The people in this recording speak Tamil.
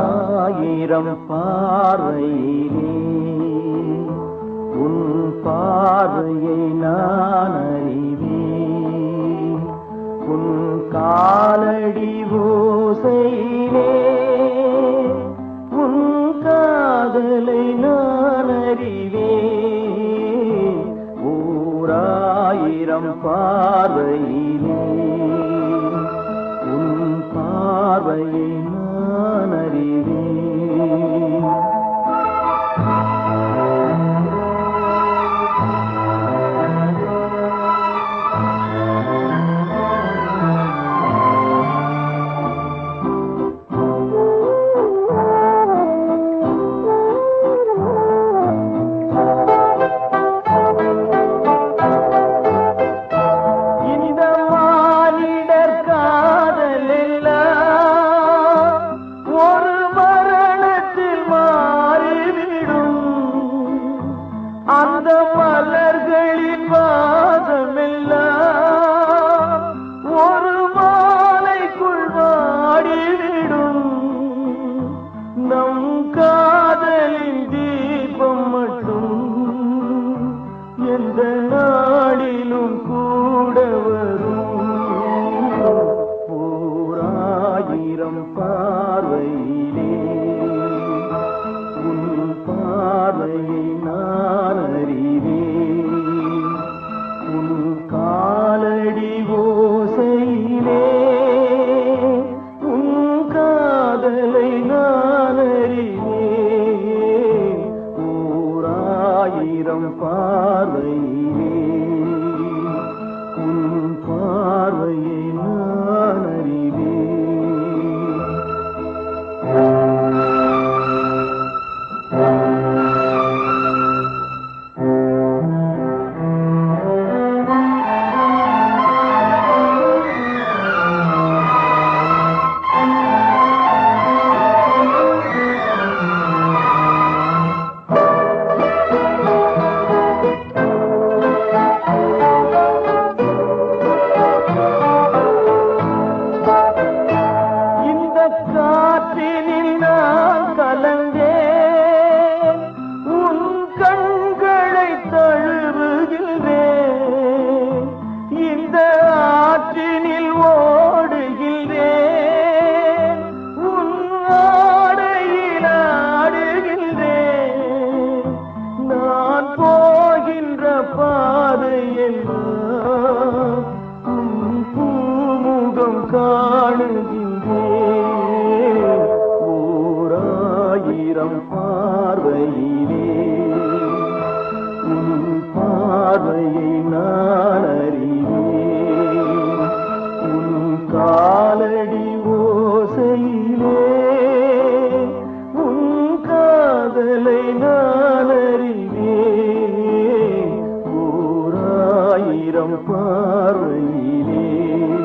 ஆயிரம் பார்வையிலே உன் பார்வையை நான் அறிவேன். உன் காலடி ஓசையிலே உன் காதலை நான் அறிவேன். ஓராயிரம் பார்வையிலே உன் பார்வையை நான் அறிவேன் நம் காதலின் தீபம் மட்டும் எந்த நாடிலும் கூட வரும். ஓராயிரம் பார்வையிலே உன் பார்வையை நான் அறி ஓராயிரம் ஓராயிரம் பார்வையிலே. உன் பார்வையை நான் அறிவேன்.